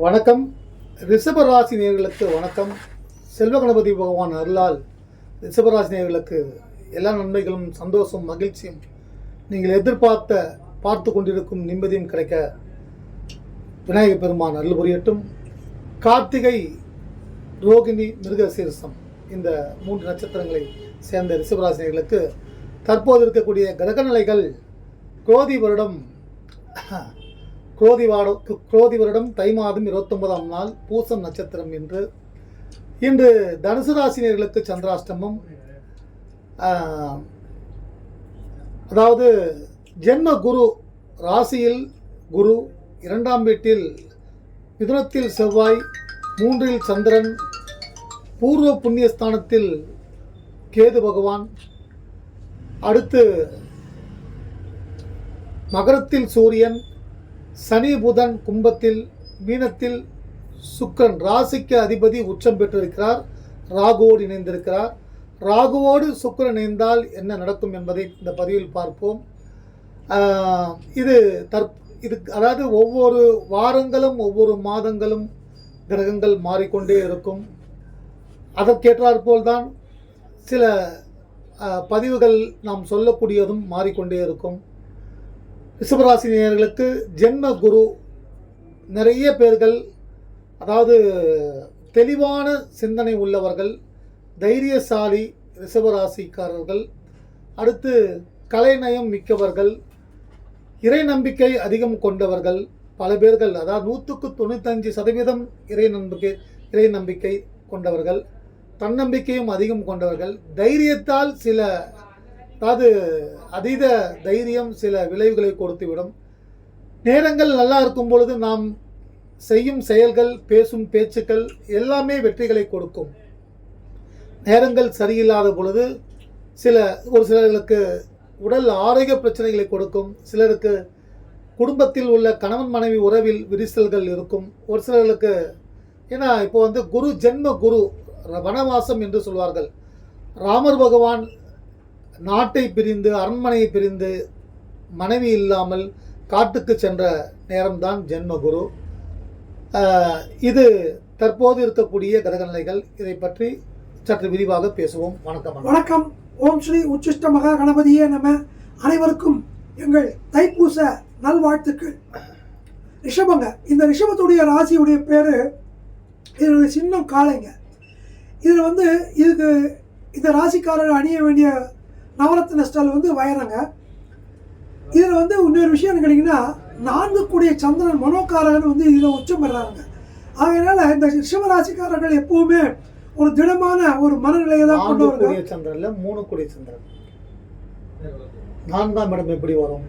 வணக்கம். ரிஷபராசி நேர்களுக்கு வணக்கம். செல்வ கணபதி பகவான் அருளால் ரிஷபராசி நேயர்களுக்கு எல்லா நன்மைகளும் சந்தோஷம் மகிழ்ச்சியும் நீங்கள் எதிர்பார்த்த பார்த்து கொண்டிருக்கும் நிம்மதியும் கிடைக்க விநாயகப் பெருமான் அருள் புரியட்டும். கார்த்திகை ரோகிணி மிருகசீரசம் இந்த மூன்று நட்சத்திரங்களை சேர்ந்த ரிஷபராசினியர்களுக்கு தற்போது இருக்கக்கூடிய கிரகநிலைகள் குரோதி வருடம் குரோதிவாட குரோதி வருடம் தை மாதம் இருபத்தொன்பதாம் நாள் பூசம் நட்சத்திரம் என்று. இன்று தனுசு ராசினியர்களுக்கு சந்திராஷ்டமம். அதாவது ஜென்ம குரு ராசியில் குரு இரண்டாம் வீட்டில் மிதுனத்தில் செவ்வாய் மூன்றில் சந்திரன் பூர்வ புண்ணியஸ்தானத்தில் கேது பகவான் அடுத்து மகரத்தில் சூரியன் சனி புதன் கும்பத்தில் மீனத்தில் சுக்கிரன் ராசிக்கு அதிபதி உச்சம் பெற்றிருக்கிறார் ராகுவோடு இணைந்திருக்கிறார். ராகுவோடு சுக்கிரன் இணைந்தால் என்ன நடக்கும் என்பதை இந்த பதிவில் பார்ப்போம். இது தற் இது அதாவது ஒவ்வொரு வாரங்களும் ஒவ்வொரு மாதங்களும் கிரகங்கள் மாறிக்கொண்டே இருக்கும். அதற்கேற்றாற்போல் தான் சில பதிவுகள் நாம் சொல்லக்கூடியதும் மாறிக்கொண்டே இருக்கும். ரிஷபராசி நேயர்களுக்கு ஜென்ம குரு நிறைய பேர்கள் அதாவது தெளிவான சிந்தனை உள்ளவர்கள் தைரியசாலி ரிஷபராசிக்காரர்கள் அடுத்து கலைநயம் மிக்கவர்கள் இறை நம்பிக்கை அதிகம் கொண்டவர்கள் பல பேர்கள் அதாவது நூற்றுக்கு தொண்ணூத்தஞ்சு சதவீதம் இறை நம்பிக்கை இறை நம்பிக்கை கொண்டவர்கள் தன்னம்பிக்கையும் அதிகம் கொண்டவர்கள். தைரியத்தால் சில அதாவது அதீத தைரியம் சில விளைவுகளை கொடுத்துவிடும். நேரங்கள் நல்லா இருக்கும் பொழுது நாம் செய்யும் செயல்கள் பேசும் பேச்சுக்கள் எல்லாமே வெற்றிகளை கொடுக்கும். நேரங்கள் சரியில்லாத பொழுது சில ஒரு சிலர்களுக்கு உடல் ஆரோக்கிய பிரச்சனைகளை கொடுக்கும். சிலருக்கு குடும்பத்தில் உள்ள கணவன் மனைவி உறவில் விரிசல்கள் இருக்கும். ஒரு சிலர்களுக்கு ஏன்னா இப்போ வந்து குரு ஜென்ம குரு வனவாசம் என்று சொல்வார்கள். ராமர் பகவான் நாட்டை பிரிந்து அரண்மனையை பிரிந்து மனைவி இல்லாமல் காட்டுக்கு சென்ற நேரம்தான் ஜென்மகுரு. இது தற்போது இருக்கக்கூடிய கிரகநிலைகள் இதை பற்றி சற்று விரிவாக பேசுவோம். வணக்கம் வணக்கம். ஓம் ஸ்ரீ உச்சிஷ்ட மகா கணபதியே நம்ம அனைவருக்கும் எங்கள் தைப்பூச நல்வாழ்த்துக்கள். ரிஷபங்க. இந்த ரிஷபத்துடைய ராசியுடைய பேர் இதனுடைய சின்னம் காளைங்க. இதில் வந்து இதுக்கு இந்த ராசிக்காரர் அணிய வேண்டிய நவரத்ன ஸ்டால் வந்து வயரங்க இதில் வந்து இன்னொரு விஷயம் என்ன கேட்டிங்கன்னா நான்கு கூடிய சந்திரன் மனோகாரகன் வந்து இதில் உச்சம் பெறாங்க. ஆகையினால இந்த ரிஷபராசிக்காரர்கள் எப்பவுமே ஒரு திடமான ஒரு மனநிலையை தான் கொண்டு கூடிய சந்திரன்ல மூணு கூடிய சந்திரன். நான்காம் இடம் எப்படி வரும்?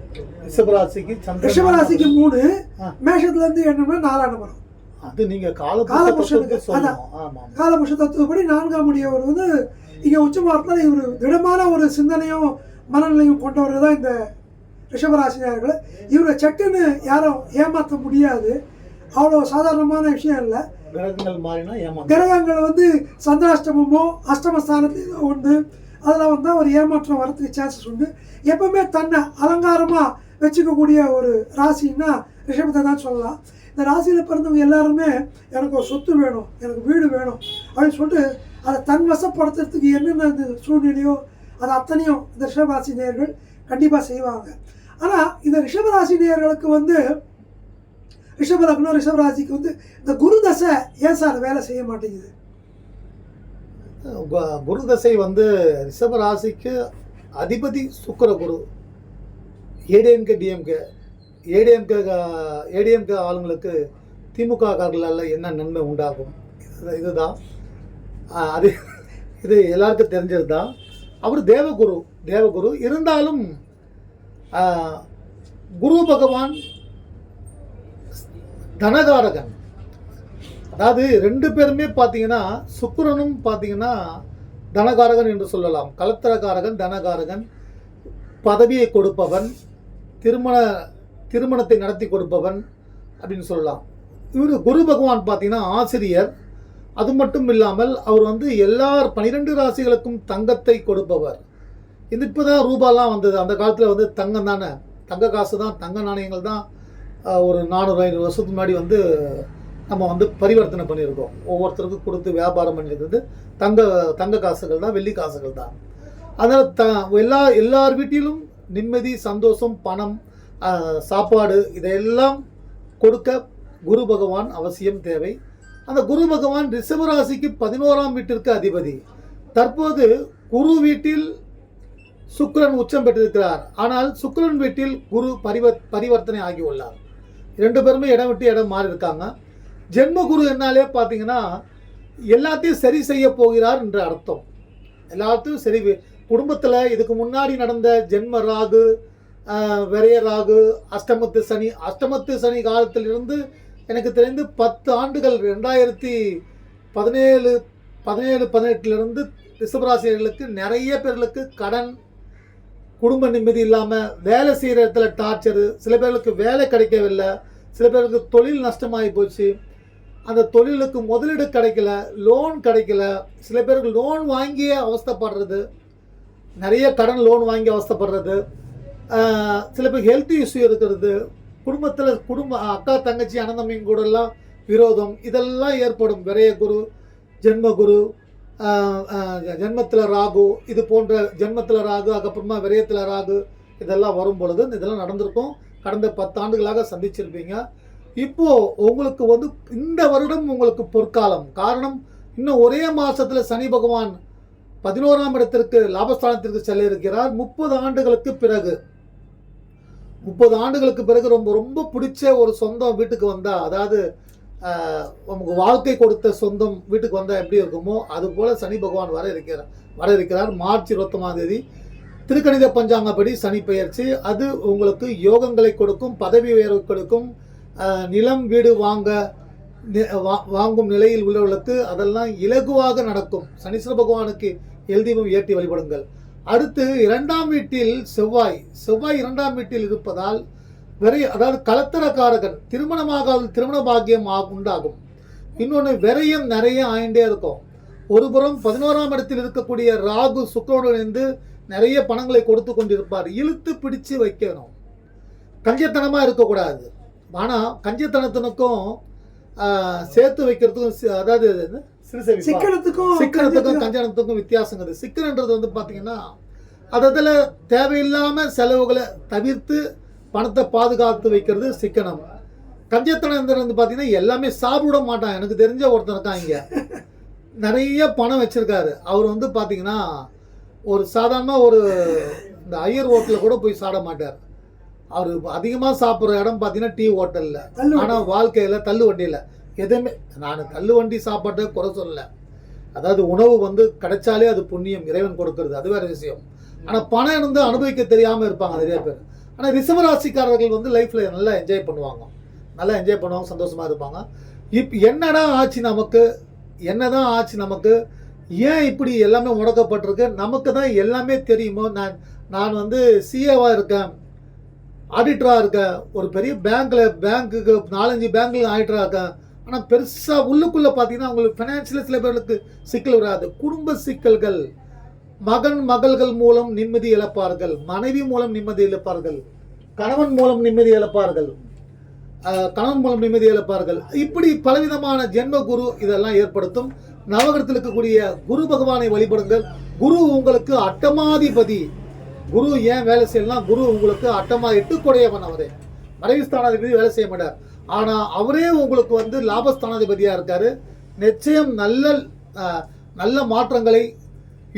ரிஷபராசிக்கு ரிஷபராசிக்கு மூணு. மேஷத்துல இருந்து என்னன்னா நாலாண்டு வரும். அது நீங்க கால காலபுருஷனுக்கு, சொல்லணும் ஆமா காலபுஷ தத்துவப்படி நான்காம் முடியவர் வந்து இங்க உச்சமாரத்தில் இவர் திடமான ஒரு சிந்தனையும் மனநிலையும் கொண்டவர் தான் இந்த ரிஷபராசினியர்கள். இவரை சட்டுன்னு யாரும் ஏமாற்ற முடியாது. அவ்வளோ சாதாரணமான விஷயம் இல்லை. கிரகங்கள் மாறினா ஏமாந்து கிரகங்கள் வந்து சந்திராஷ்டமமோ அஷ்டமஸ்தானத்தில் உண்டு அதில் வந்து ஒரு ஏமாற்றம் வரதுக்கு சான்சஸ் உண்டு. எப்பவுமே தன்னை அலங்காரமாக வச்சுக்கக்கூடிய ஒரு ராசின்னா ரிஷபத்தை தான் சொல்லலாம். இந்த ராசியில் பிறந்தவங்க எல்லாருமே எனக்கு ஒரு சொத்து வேணும் எனக்கு வீடு வேணும் அப்படின்னு சொல்லிட்டு அதை தன் வசப்படுத்துறதுக்கு என்னென்ன சூழ்நிலையோ அது அத்தனையும் இந்த ரிஷபராசி நேர்கள் கண்டிப்பாக செய்வாங்க. ஆனால் இந்த ரிஷபராசி நேர்களுக்கு வந்து ரிஷபலக்னம் ரிஷபராசிக்கு வந்து இந்த குரு தசை ஏன் சார் வேலை செய்ய மாட்டேங்குது? குரு தசை வந்து ரிஷபராசிக்கு அதிபதி சுக்கர குரு. ADMK DMK. ஏடிஎம்கே ஏடிஎம்கே ஆளுங்களுக்கு திமுக காரர்களால் என்ன நன்மை உண்டாகும்? இதுதான். அது இது எல்லாருக்கும் தெரிஞ்சது தான் அவர் தேவகுரு தேவகுரு. இருந்தாலும் குரு பகவான் தனகாரகன். அதாவது ரெண்டு பேருமே பார்த்தீங்கன்னா சுக்கிரனும் பார்த்தீங்கன்னா தனகாரகன் என்று சொல்லலாம். கலத்திரகாரகன் தனகாரகன் பதவியை கொடுப்பவன் திருமண திருமணத்தை நடத்தி கொடுப்பவன் அப்படின்னு சொல்லலாம். இவர் குரு பகவான் பார்த்தீங்கன்னா ஆசிரியர். அது மட்டும் இல்லாமல் அவர் வந்து எல்லார் பனிரெண்டு ராசிகளுக்கும் தங்கத்தை கொடுப்பவர். இது இப்போ தான் ரூபாலாம் வந்தது. அந்த காலத்தில் வந்து தங்கம் தானே? தங்க காசு தான் தங்க நாணயங்கள் தான் ஒரு நானூறு ஐநூறு வருஷத்துக்கு முன்னாடி வந்து நம்ம வந்து பரிவர்த்தனை பண்ணியிருக்கோம். ஒவ்வொருத்தருக்கும் கொடுத்து வியாபாரம் பண்ணியிருக்கிறது தங்க தங்க காசுகள் தான் வெள்ளி காசுகள் தான். அதனால் த எல்லா எல்லார் வீட்டிலும் நிம்மதி சந்தோஷம் பணம் சாப்பாடு இதையெல்லாம் கொடுக்க குரு பகவான் அவசியம் தேவை. அந்த குரு பகவான் ரிஷபராசிக்கு பதினோராம் வீட்டிற்கு அதிபதி. தற்போது குரு வீட்டில் சுக்கரன் உச்சம் பெற்றிருக்கிறார். ஆனால் சுக்கரன் வீட்டில் குரு பரிவ பரிவர்த்தனை ஆகியுள்ளார் ரெண்டு பேருமே இடம் விட்டு இடம் மாறி இருக்காங்க. ஜென்ம குரு என்னாலே பார்த்தீங்கன்னா எல்லாத்தையும் சரி செய்ய போகிறார் என்று அர்த்தம். எல்லாத்தையும் சரி குடும்பத்தில் இதுக்கு முன்னாடி நடந்த ஜென்ம ராகு விரைய ராகு அஷ்டமத்து சனி அஷ்டமத்து சனி காலத்திலிருந்து எனக்கு தெரிந்து பத்து ஆண்டுகள் ரெண்டாயிரத்தி பதினேழு பதினேழு பதினெட்டுலேருந்து ரிஷபராசிரியர்களுக்கு நிறைய பேர்களுக்கு கடன் குடும்ப நிம்மதி இல்லாமல் வேலை செய்கிற இடத்துல டார்ச்சரு சில பேர்களுக்கு வேலை கிடைக்கவில்லை சில பேருக்கு தொழில் நஷ்டமாகி போச்சு. அந்த தொழிலுக்கு முதலீடு கிடைக்கல லோன் கிடைக்கல சில பேருக்கு லோன் வாங்கியே அவஸ்தைப்படுறது நிறைய கடன் லோன் வாங்கி அவஸ்தைப்படுறது சில பேருக்கு ஹெல்த் இஷ்யூ இருக்கிறது குடும்பத்தில் குடும்ப அக்கா தங்கச்சி அனந்தமின் கூட எல்லாம் விரோதம். இதெல்லாம் ஏற்படும். விரைய குரு ஜென்மகுரு ஜென்மத்தில் ராகு இது போன்ற ஜென்மத்தில் ராகு அதுக்கப்புறமா விரயத்தில் ராகு இதெல்லாம் வரும் பொழுது இதெல்லாம் நடந்திருக்கும். கடந்த பத்தாண்டுகளாக சந்திச்சிருப்பீங்க. இப்போது உங்களுக்கு வந்து இந்த வருடம் உங்களுக்கு பொற்காலம். காரணம் இன்னும் ஒரே மாதத்தில் சனி பகவான் பதினோராம் இடத்திற்கு லாபஸ்தானத்திற்கு செல்ல இருக்கிறார். முப்பது ஆண்டுகளுக்கு பிறகு. முப்பது ஆண்டுகளுக்கு பிறகு ரொம்ப ரொம்ப பிடிச்ச ஒரு சொந்தம் வீட்டுக்கு வந்தா அதாவது ஆஹ், நமக்கு வாழ்க்கை கொடுத்த சொந்தம் வீட்டுக்கு வந்தா எப்படி இருக்குமோ அது போல சனி பகவான் வர இருக்கிறார் வர இருக்கிறார். மார்ச் இருபத்தொன்னாம் தேதி திருக்கணித பஞ்சாங்கப்படி சனி பெயர்ச்சி. அது உங்களுக்கு யோகங்களை கொடுக்கும் பதவி உயர்வு கொடுக்கும். நிலம் வீடு வாங்க வா- வாங்கும் நிலையில் உள்ளவர்களுக்கு அதெல்லாம் இலகுவாக நடக்கும். சனீஸ்வர பகவானுக்கு எல்தீபம் ஏற்றி வழிபடுங்கள். அடுத்து இரண்டாம் வீட்டில் செவ்வாய். செவ்வாய் இரண்டாம் வீட்டில் இருப்பதால் விரை அதாவது கலத்தரக்காரகன் திருமணமாகாத திருமண பாக்கியம் உண்டாகும். இன்னொன்று விரயம் நிறைய ஆயிண்டே இருக்கும். ஒரு புறம் பதினோராம் இடத்தில் இருக்கக்கூடிய ராகு சுக்கரனுடன் இணைந்து நிறைய பணங்களை கொடுத்து கொண்டிருப்பார். இழுத்து பிடிச்சு வைக்கணும். கஞ்சத்தனமாக இருக்கக்கூடாது. ஆனால் கஞ்சத்தனத்தினுக்கும் சேர்த்து வைக்கிறதுக்கும் அதாவது சிக்கனத்துக்கும் சிக்கனத்துக்கும் கஞ்சனத்துக்கும் வித்தியாசங்கிறது. சிக்கனன்றது வந்து பார்த்தீங்கன்னா அதில் தேவையில்லாம செலவுகளை தவிர்த்து பணத்தை பாதுகாத்து வைக்கிறது சிக்கனம். கஞ்சத்தனம் வந்து பார்த்தீங்கன்னா எல்லாமே சாப்பிட மாட்டான். எனக்கு தெரிஞ்ச ஒருத்தன் இருக்கான் இங்க. நிறைய பணம் வச்சிருக்காரு. அவர் வந்து பார்த்தீங்கன்னா ஒரு சாதாரண ஒரு இந்த ஐயர் ஹோட்டலில் கூட போய் சாப்பிட மாட்டார். அவர் அதிகமாக சாப்பிட்ற இடம் பார்த்தீங்கன்னா டீ ஹோட்டலில். ஆனால் வாழ்க்கையில் தள்ளு வண்டியில் எதுவுமே நான் தள்ளுவண்டி சாப்பாட்டை குறை சொல்லல. அதாவது உணவு வந்து கிடைச்சாலே அது புண்ணியம் இறைவன் கொடுக்கறது அது வேற விஷயம். ஆனால் பணம் இருந்து அனுபவிக்க தெரியாமல் இருப்பாங்க நிறைய பேர். ஆனால் ரிஷபராசிக்காரர்கள் வந்து லைஃப்பில் நல்லா என்ஜாய் பண்ணுவாங்க. நல்லா என்ஜாய் பண்ணுவாங்க சந்தோஷமாக இருப்பாங்க. இப் என்னடா ஆச்சு நமக்கு? என்னதான் ஆச்சு நமக்கு? ஏன் இப்படி எல்லாமே முடக்கப்பட்டிருக்கு? நமக்கு தான் எல்லாமே தெரியுமோ? நான் நான் வந்து சிஏவாக இருக்கேன். ஆடிட்டராக இருக்கேன். ஒரு பெரிய பேங்க்கில் பேங்க்குக்கு நாலஞ்சு பேங்க்கில் ஆடிட்டராக இருக்கேன். ஆனால் பெருசாக உள்ளுக்குள்ளே பார்த்தீங்கன்னா அவங்களுக்கு ஃபினான்ஷியல் சில பேர்களுக்கு சிக்கல் வராது. குடும்ப சிக்கல்கள் மகன் மகள்கள் மூலம் நிம்மதி இழப்பார்கள். மனைவி மூலம் நிம்மதி இழப்பார்கள். கணவன் மூலம் நிம்மதி இழப்பார்கள். கணவன் மூலம் நிம்மதி இழப்பார்கள். இப்படி பலவிதமான ஜென்ம குரு இதெல்லாம் ஏற்படுத்தும். நவகரத்தில் இருக்கக்கூடிய குரு பகவானை வழிபடுங்கள். குரு உங்களுக்கு அட்டமாதிபதி. குரு ஏன் வேலை செய்யலாம் குரு உங்களுக்கு அட்டமா எட்டுக்குடையவன் அவரே. மறைவு ஸ்தானாதிபதி வேலை செய்ய மாட்டார். ஆனால் அவரே உங்களுக்கு வந்து லாபஸ்தானாதிபதியாக இருக்கார். நிச்சயம் நல்ல நல்ல மாற்றங்களை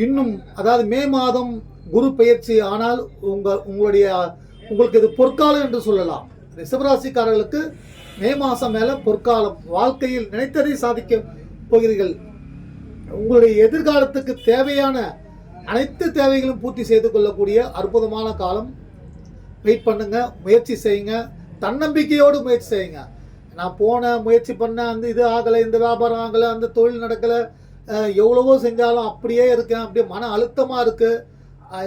இன்னும் அதாவது மே மாதம் குரு பயிற்சி ஆனால் உங்கள் உங்களுடைய உங்களுக்கு இது பொற்காலம் என்று சொல்லலாம். ரிஷபராசிக்காரர்களுக்கு மே மாதம் மேலே பொற்காலம். வாழ்க்கையில் நினைத்ததை சாதிக்க போகிறீர்கள். உங்களுடைய எதிர்காலத்துக்கு தேவையான அனைத்து தேவைகளும் பூர்த்தி செய்து கொள்ளக்கூடிய அற்புதமான காலம். வெயிட் பண்ணுங்கள் முயற்சி செய்யுங்க. தன்னம்பிக்கையோடு முயற்சி செய்யுங்க. நான் போன முயற்சி பண்ணேன் அந்த இது ஆகலை இந்த வியாபாரம் ஆகலை அந்த தொழில் நடக்கலை எவ்வளவோ செஞ்சாலும் அப்படியே இருக்கேன் அப்படியே மன அழுத்தமாக இருக்குது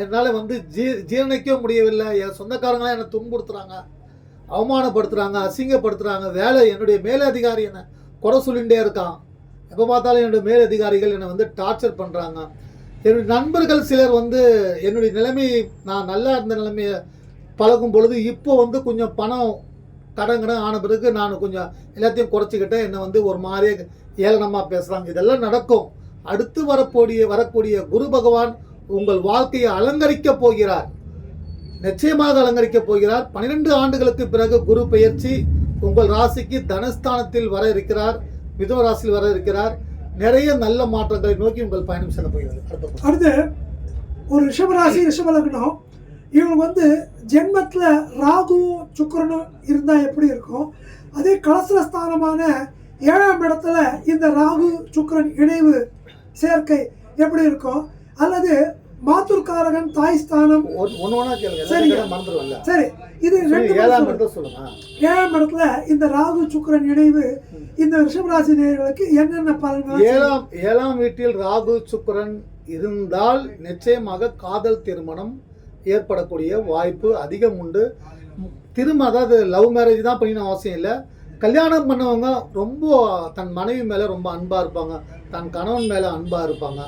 என்னால் வந்து ஜீ ஜீரணிக்க முடியவில்லை. என் சொந்தக்காரங்களாம் என்னை துன்புறுத்துறாங்க அவமானப்படுத்துகிறாங்க அசிங்கப்படுத்துகிறாங்க வேலை என்னுடைய மேலதிகாரி என்னை குறை சொல்லிகிட்டே இருக்கான். எப்போ பார்த்தாலும் என்னுடைய மேலதிகாரிகள் என்னை வந்து டார்ச்சர் பண்ணுறாங்க என்னுடைய நண்பர்கள் சிலர் வந்து என்னுடைய நிலைமை நான் நல்லா இருந்த நிலைமையை பழகும் பொழுது இப்போ வந்து கொஞ்சம் பணம் கடன் கடன் ஆன பிறகு நான் கொஞ்சம் எல்லாத்தையும் குறைச்சிக்கிட்டேன். என்னை வந்து ஒரு மாதிரியே ஏளனமாக பேசுகிறாங்க இதெல்லாம் நடக்கும். அடுத்து வரக்கூடிய வரக்கூடிய குரு பகவான் உங்கள் வாழ்க்கையை அலங்கரிக்க போகிறார். நிச்சயமாக அலங்கரிக்க போகிறார். பன்னிரெண்டு ஆண்டுகளுக்கு பிறகு குரு பயிற்சி உங்கள் ராசிக்கு தனஸ்தானத்தில் வர இருக்கிறார். மிதுன ராசியில் வர இருக்கிறார். நிறைய நல்ல மாற்றங்களை நோக்கி உங்கள் பயணம் செல்ல போகிறது. அடுத்து ஒரு ரிஷபராசி ரிஷபலக்னம். இவங்களுக்கு வந்து ஜென்மத்தில் ராகுவும் சுக்கிரனும் இருந்தால் எப்படி இருக்கும்? அதே கலசர ஸ்தானமான ஏழாம் இடத்துல இந்த ராகு சுக்கிரன் இணைவு சேர்க்கை எப்படி இருக்கும்? அல்லது மாத்தூர்காரகன் தாய் ஸ்தானம் மறந்துடும்ல சரி. இது ரெண்டு ஏழாம் இடத்துல இந்த ராகு சுக்கிரன் இணைவு இந்த ரிஷபராசி நேயர்களுக்கு என்னென்ன பலன்கள்? ஏழாம் ஏழாம் வீட்டில் ராகு சுக்கிரன் இருந்தால் நிச்சயமாக காதல் திருமணம் ஏற்படக்கூடிய வாய்ப்பு அதிகம் உண்டு. திரும்ப அதாவது லவ் மேரேஜ் தான் பண்ணின அவசியம் இல்லை. கல்யாணம் பண்ணவங்க ரொம்ப தன் மனைவி மேலே ரொம்ப அன்பாக இருப்பாங்க. தன் கணவன் மேலே அன்பாக இருப்பாங்க.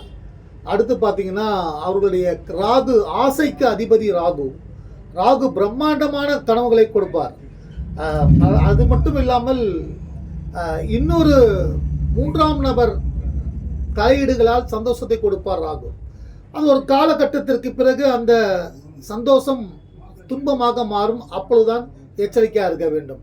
அடுத்து பார்த்தீங்கன்னா அவர்களுடைய ராகு ஆசைக்கு அதிபதி ராகு. ராகு பிரம்மாண்டமான கனவுகளை கொடுப்பார். அது மட்டும் இல்லாமல் இன்னொரு மூன்றாம் நபர் தலையீடுகளால் சந்தோஷத்தை கொடுப்பார் ராகு. அது ஒரு காலகட்டத்திற்கு பிறகு அந்த சந்தோஷம் துன்பமாக மாறும் அப்பொழுதுதான் எச்சரிக்கையாக இருக்க வேண்டும்.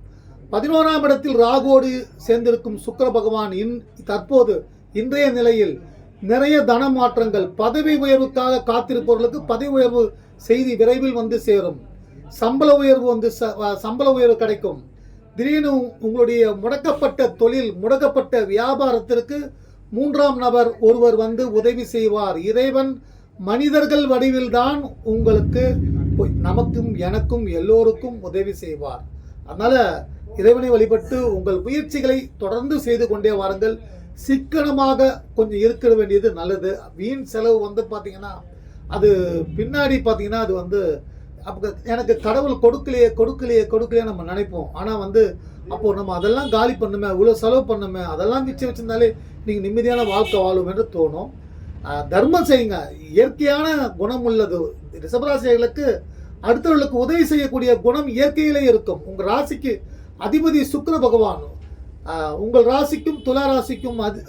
பதினோராம் இடத்தில் ராகோடு சேர்ந்திருக்கும் சுக்கர பகவான் இன் தற்போது இன்றைய நிலையில் நிறைய தன மாற்றங்கள் பதவி உயர்வுக்காக காத்திருப்பவர்களுக்கு பதவி உயர்வு செய்தி விரைவில் வந்து சேரும். சம்பள உயர்வு வந்து ச- சம்பள உயர்வு கிடைக்கும். திடீர்னு உங்களுடைய முடக்கப்பட்ட தொழில் முடக்கப்பட்ட வியாபாரத்திற்கு மூன்றாம் நபர் ஒருவர் வந்து உதவி செய்வார். இறைவன் மனிதர்கள் வடிவில்தான் உங்களுக்கு நமக்கும் எனக்கும் எல்லோருக்கும் உதவி செய்வார். அதனால இறைவனை வழிபட்டு உங்கள் முயற்சிகளை தொடர்ந்து செய்து கொண்டே வாருங்கள். சிக்கனமாக கொஞ்சம் இருக்க வேண்டியது நல்லது. வீண் செலவு வந்து பார்த்தீங்கன்னா அது பின்னாடி பார்த்தீங்கன்னா அது வந்து அப்போ எனக்கு கடவுள் கொடுக்கலையே கொடுக்கலையே கொடுக்கலையே நம்ம நினைப்போம். ஆனால் வந்து அப்போ நம்ம அதெல்லாம் காலி பண்ணுமே இவ்வளோ செலவு பண்ணுமே அதெல்லாம் மிச்சம் வச்சிருந்தாலே நீங்கள் நிம்மதியான வாழ்க்கை வாழும் என்று தோணும். தர்மம் செய்யுங்க. இயற்கையான குணம் உள்ளது. ரிஷபராசிகளுக்கு அடுத்தவர்களுக்கு உதவி செய்யக்கூடிய குணம் இயற்கையிலே இருக்கும். உங்கள் ராசிக்கு அதிபதி சுக்கர பகவான். உங்கள் ராசிக்கும் துலா ராசிக்கும் அதி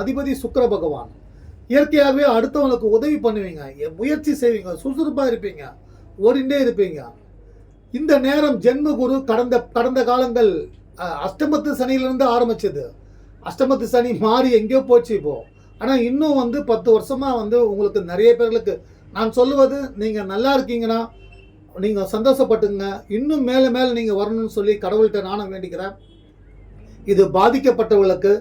அதிபதி சுக்கர பகவான். இயற்கையாகவே அடுத்தவங்களுக்கு உதவி பண்ணுவீங்க. முயற்சி செய்வீங்க. சுறுசுறுப்பாக இருப்பீங்க. ஓடிண்டே இருப்பீங்க. இந்த நேரம் ஜென்ம குரு கடந்த கடந்த காலங்கள் அஷ்டமத்து சனியிலிருந்து ஆரம்பிச்சது. அஷ்டமத்து சனி மாறி எங்கேயோ போச்சு இப்போது ஆனால் இன்னும் வந்து பத்து வருஷமாக வந்து உங்களுக்கு நிறைய பேர்களுக்கு நான் சொல்லுவது நீங்கள் நல்லா இருக்கீங்கன்னா நீங்கள் சந்தோஷப்பட்டுங்க இன்னும் மேலே மேலே நீங்கள் வரணும்னு சொல்லி கடவுள்கிட்ட நானும் வேண்டிக்கிறேன். இது பாதிக்கப்பட்டவர்களுக்கு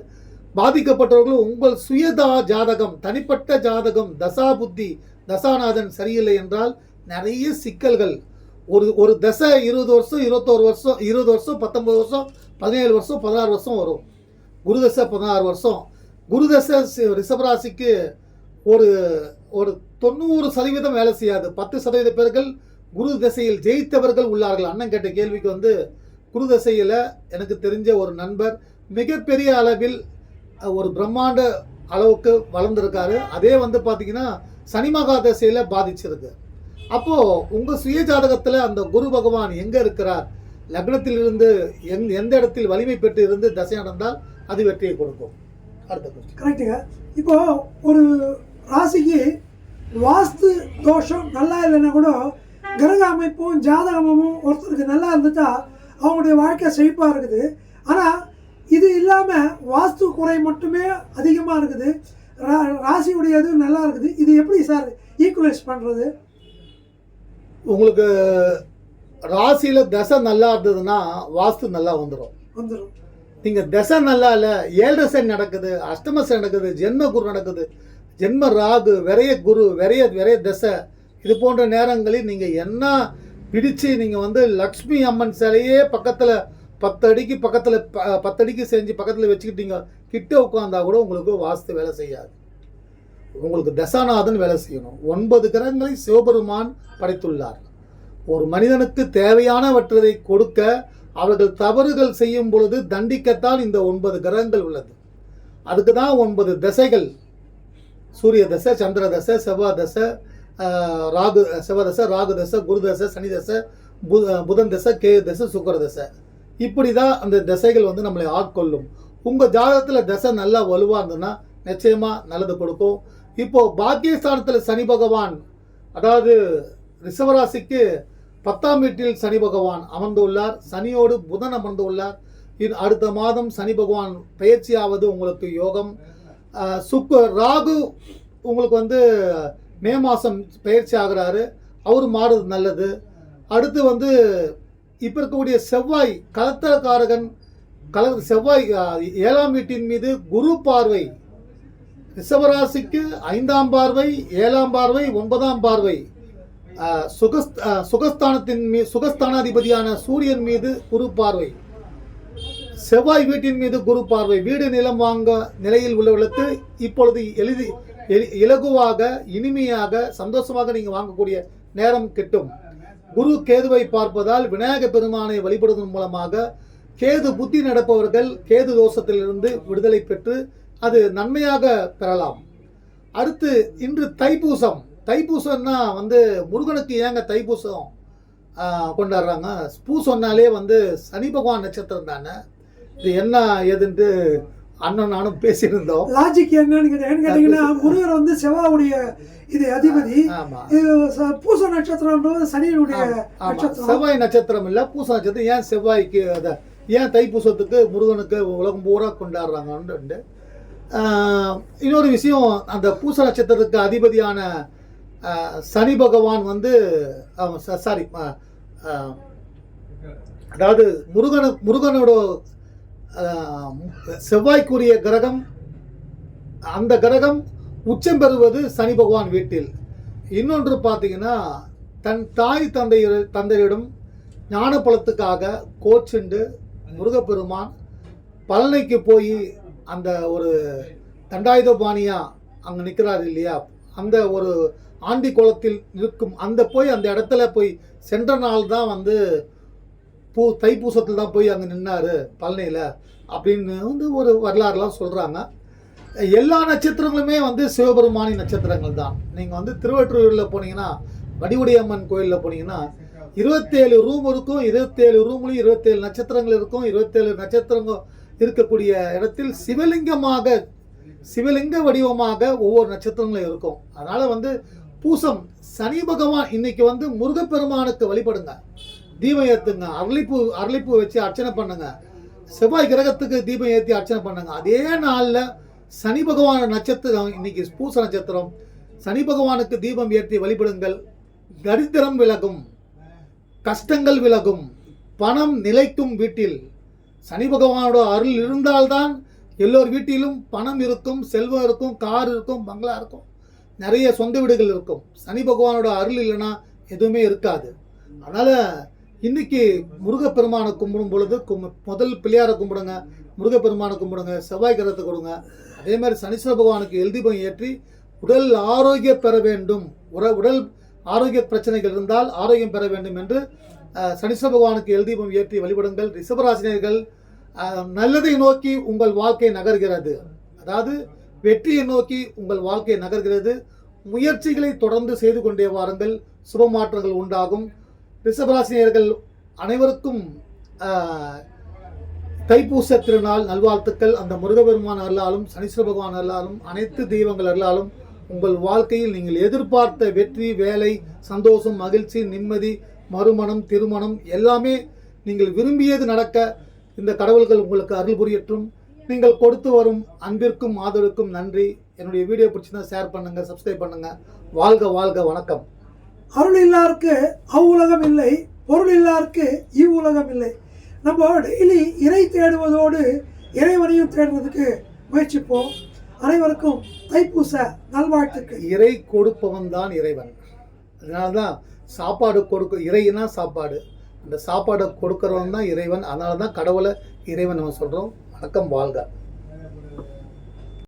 பாதிக்கப்பட்டவர்களும் உங்கள் சுயதா ஜாதகம் தனிப்பட்ட ஜாதகம் தசா புத்தி தசாநாதன் சரியில்லை என்றால் நிறைய சிக்கல்கள். ஒரு ஒரு தசை இருபது வருஷம் இருபத்தோரு வருஷம் இருபது வருஷம் பத்தொம்பது வருஷம் பதினேழு வருஷம் பதினாறு வருஷம் வரும். குரு தசை பதினாறு வருஷம். குரு தசை ரிஷபராசிக்கு ஒரு ஒரு தொண்ணூறு சதவீதம் வேலை செய்யாது. பத்து சதவீத பேர்கள் குரு தசையில் ஜெயித்தவர்கள் உள்ளார்கள். அண்ணன் கேட்ட கேள்விக்கு வந்து குரு திசையில் எனக்கு தெரிஞ்ச ஒரு நண்பர் மிகப்பெரிய அளவில் ஒரு பிரம்மாண்ட அளவுக்கு வளர்ந்துருக்காரு. அதே வந்து பார்த்தீங்கன்னா சனி மகா தசையில் பாதிச்சிருக்கு. அப்போது உங்கள் சுய ஜாதகத்தில் அந்த குரு பகவான் எங்கே இருக்கிறார்? லக்னத்திலிருந்து எந் எந்த இடத்தில் வலிமை பெற்று இருந்து தசை நடந்தால் அது வெற்றியை கொடுக்கும். அடுத்த கொஸ்டின் கரெக்டுங்க இப்போ ஒரு ராசிக்கு வாஸ்து தோஷம் நல்லா இல்லைன்னா கூட கிரக அமைப்பும் ஜாதகமும் ஒருத்தருக்கு நல்லா இருந்துட்டா அவங்களுடைய வாழ்க்கை செழிப்பாக இருக்குது. ஆனால் இது இல்லாமல் வாஸ்து குறை மட்டுமே அதிகமாக இருக்குது. ரா- ராசியுடையது நல்லா இருக்குது. இது எப்படி சார் ஈக்குவலைஸ் பண்ணுறது உங்களுக்கு ராசியில் தசை நல்லா இருந்ததுன்னா வாஸ்து நல்லா வந்துடும் வந்துடும் நீங்கள் தசை நல்லா இல்லை ஏழரை சனி நடக்குது அஷ்டம சனி நடக்குது ஜென்ம குரு நடக்குது. ஜென்ம ராகு விரைய குரு விரைய விரைய தசை. இது போன்ற நேரங்களில் நீங்கள் என்ன பிடிச்சு நீங்கள் வந்து லக்ஷ்மி அம்மன் சிலையே பக்கத்தில் பத்து அடிக்கு பக்கத்தில் பத்து அடிக்கு செஞ்சு பக்கத்தில் வச்சுக்கிட்டீங்க கிட்ட உட்காந்தா கூட உங்களுக்கு வாஸ்து வேலை செய்யாது. உங்களுக்கு தசாநாதன் வேலை செய்யணும். ஒன்பது கிரகங்களை சிவபெருமான் படைத்துள்ளார். ஒரு மனிதனுக்கு தேவையானவற்றை கொடுக்க அவர்கள் தவறுகள் செய்யும் பொழுது தண்டிக்கத்தான் இந்த ஒன்பது கிரகங்கள் உள்ளது. அதுக்கு தான் ஒன்பது தசைகள். சூரிய தசை சந்திர தசை செவ்வாய் தசை ராகு செவ்வாய் தசை ராகு தசை குரு தசை சனி தசை பு- புதன் தசை கே தசை சுக்கர தசை. இப்படி தான் அந்த திசைகள் வந்து நம்மளை ஆட்கொள்ளும். உங்கள் ஜாதகத்தில் தசை நல்லா வலுவாக இருந்ததுன்னா நிச்சயமாக நல்லது கொடுக்கும். இப்போது பாக்கியஸ்தானத்தில் சனி பகவான் அதாவது ரிஷவராசிக்கு பத்தாம் வீட்டில் சனி பகவான் அமர்ந்துள்ளார். சனியோடு புதன் அமர்ந்துள்ளார். இன் அடுத்த மாதம் சனி பகவான் பயிற்சியாவது உங்களுக்கு யோகம். சுக்கு ராகு உங்களுக்கு வந்து மே மாதம் பயிற்சி ஆகிறாரு அவர் மாறுறது நல்லது. அடுத்து வந்து இப்போ இருக்கக்கூடிய செவ்வாய் கலத்தரக்காரகன் கல செவ்வாய் ஏழாம் வீட்டின் மீது குரு பார்வை. ரிஷபராசிக்கு ஐந்தாம் பார்வை ஏழாம் பார்வை ஒன்பதாம் பார்வை. சுகஸ்த் சுகஸ்தானத்தின் மீ சுகஸ்தானாதிபதியான சூரியன் மீது குரு பார்வை. செவ்வாய் வீட்டின் மீது குரு பார்வை. வீடு நிலம் வாங்க நிலையில் உள்ளவர்களுக்கு இப்பொழுது எளிதி இலகுவாக இனிமையாக சந்தோஷமாக நீங்கள் வாங்கக்கூடிய நேரம் கிட்டும். குரு கேதுவை பார்ப்பதால் விநாயக பெருமானை வழிபடுவதன் மூலமாக கேது புத்தி நடப்பவர்கள் கேது தோஷத்திலிருந்து விடுதலை பெற்று அது நன்மையாக பெறலாம். அடுத்து இன்று தைப்பூசம். தைப்பூசம்னா வந்து முருகனுக்கு ஏங்க தைப்பூசம் கொண்டாடுறாங்க? பூசம்னாலே வந்து சனி பகவான் நட்சத்திரம் தானே? இது என்ன ஏதுன்ட்டு அண்ணன் நானும் பேசியிருந்தோம். லாஜிக் என்னன்னு கேட்டா- ஏன்னு கேட்டீங்கன்னா முருகர் வந்து செவ்வாவுடைய இது அதிபதி. பூச நட்சத்திரம்ன்றது சனியினுடைய நட்சத்திரம். செவ்வாய் நட்சத்திரம் இல்ல பூச நட்சத்திரம். ஏன் செவ்வாய்க்கு அத ஏன் தைப்பூசத்துக்கு முருகனுக்கு உலகம் பூரா கொண்டாடுறாங்கன்னு இன்னொரு விஷயம் அந்த பூச நட்சத்திரத்துக்கு அதிபதியான சனி பகவான் வந்து சாரி அதாவது முருகனு முருகனோட செவ்வாய்க்குரிய கிரகம் அந்த கிரகம் உச்சம் பெறுவது சனி பகவான் வீட்டில். இன்னொன்று பார்த்தீங்கன்னா தன் தாய் தந்தையர் தந்தையரிடம் ஞானப்பழத்துக்காக கோச்சுண்டு முருகப்பெருமான் பழனிக்கு போய் அந்த ஒரு தண்டாயுதபாணியாக அங்கே நிற்கிறார் இல்லையா? அந்த ஒரு ஆண்டி குளத்தில் இருக்கும் அந்த போய் அந்த இடத்துல போய் சென்ற நாள் தான் வந்து பூ தைப்பூசத்தில் தான் போய் அங்கே நின்னார் பழனியில் அப்படின்னு வந்து ஒரு வரலாறுலாம் சொல்கிறாங்க எல்லா நட்சத்திரங்களுமே வந்து சிவபெருமானின் நட்சத்திரங்கள் தான். நீங்கள் வந்து திருவற்றூரில் போனீங்கன்னா வடிவுடையம்மன் கோயிலில் போனீங்கன்னா இருபத்தேழு ரூம் இருக்கும் இருபத்தேழு ரூம்லையும் இருபத்தேழு நட்சத்திரங்கள் இருக்கும் இருபத்தேழு நட்சத்திரங்கள் இருக்கக்கூடிய இடத்தில் சிவலிங்கமாக சிவலிங்க வடிவமாக ஒவ்வொரு நட்சத்திரங்களும் இருக்கும். அதனால் வந்து பூசம் சனி பகவான் இன்னைக்கு வந்து முருகப்பெருமானுக்கு வழிபடுங்க. தீபம் ஏற்றுங்க அரளிப்பூ அரளிப்பூ வச்சு அர்ச்சனை பண்ணுங்க. செவ்வாய் கிரகத்துக்கு தீபம் ஏற்றி அர்ச்சனை பண்ணுங்க. அதே நாளில் சனி பகவான நட்சத்திரம் இன்னைக்கு பூச நட்சத்திரம். சனி பகவானுக்கு தீபம் ஏற்றி வழிபடுங்கள். தரித்திரம் விலகும். கஷ்டங்கள் விலகும். பணம் நிலைக்கும் வீட்டில். சனி பகவானோட அருள் இருந்தால்தான் எல்லோர் வீட்டிலும் பணம் இருக்கும் செல்வம் இருக்கும் கார் இருக்கும் பங்களா இருக்கும். நிறைய சொந்த வீடுகள் இருக்கும். சனி பகவானோட அருள் இல்லைன்னா எதுவுமே இருக்காது. அதனால் இன்னைக்கு முருகப்பெருமானை கும்பிடும் பொழுது கும் முதல் பிள்ளையாரை கும்பிடுங்க முருகப்பெருமானை கும்பிடுங்க செவ்வாய் கிரகத்தை கொடுங்க. அதே மாதிரி சனீஸ்வர பகவானுக்கு எழுதிபம் ஏற்றி உடல் ஆரோக்கியம் பெற வேண்டும். உட உடல் ஆரோக்கிய பிரச்சனைகள் இருந்தால் ஆரோக்கியம் பெற வேண்டும் என்று சனீஸ்வர பகவானுக்கு எழுதிபம் ஏற்றி வழிபடுங்கள். ரிஷபராசினியர்கள் நல்லதை நோக்கி உங்கள் வாழ்க்கை நகர்கிறது. அதாவது வெற்றியை நோக்கி உங்கள் வாழ்க்கை நகர்கிறது. முயற்சிகளை தொடர்ந்து செய்து கொண்டே வாருங்கள். சுபமாற்றங்கள் உண்டாகும். ரிஷபராசினியர்கள் அனைவருக்கும் தைப்பூச திருநாள் நல்வாழ்த்துக்கள். அந்த முருகபெருமான் அருளாலும் சனீஸ்வர பகவான் அருளாலும் அனைத்து தெய்வங்கள் அருளாலும் உங்கள் வாழ்க்கையில் நீங்கள் எதிர்பார்த்த வெற்றி வேலை சந்தோஷம் மகிழ்ச்சி நிம்மதி மறுமணம் திருமணம் எல்லாமே நீங்கள் விரும்பியது நடக்க இந்த கடவுள்கள் உங்களுக்கு அருள் புரியட்டும். நீங்கள் கொடுத்து வரும் அன்பிற்கும் ஆதரவுக்கும் நன்றி. என்னுடைய வீடியோ பிடிச்சிருந்தா ஷேர் பண்ணுங்க சப்ஸ்கிரைப் பண்ணுங்க. வாழ்க வாழ்க வணக்கம். அருள் இல்லாருக்கு அவ்வுலகம் இல்லை பொருள் இல்லாருக்கு இவ்வுலகம் இல்லை. நம்ம டெய்லி இறை தேடுவதோடு இறைவனையும் தேடுறதுக்கு முயற்சிப்போம். அனைவருக்கும் தைப்பூச நல்வாழ்த்துக்கள். இறை கொடுப்பவன் தான் இறைவன். அதனால தான் சாப்பாடு கொடுக்க இறைனா சாப்பாடு. இந்த சாப்பாடை கொடுக்குறவன் தான் இறைவன். அதனால தான் கடவுளை இறைவன் நம்ம சொல்கிறோம் வணக்கம் வாழ்க.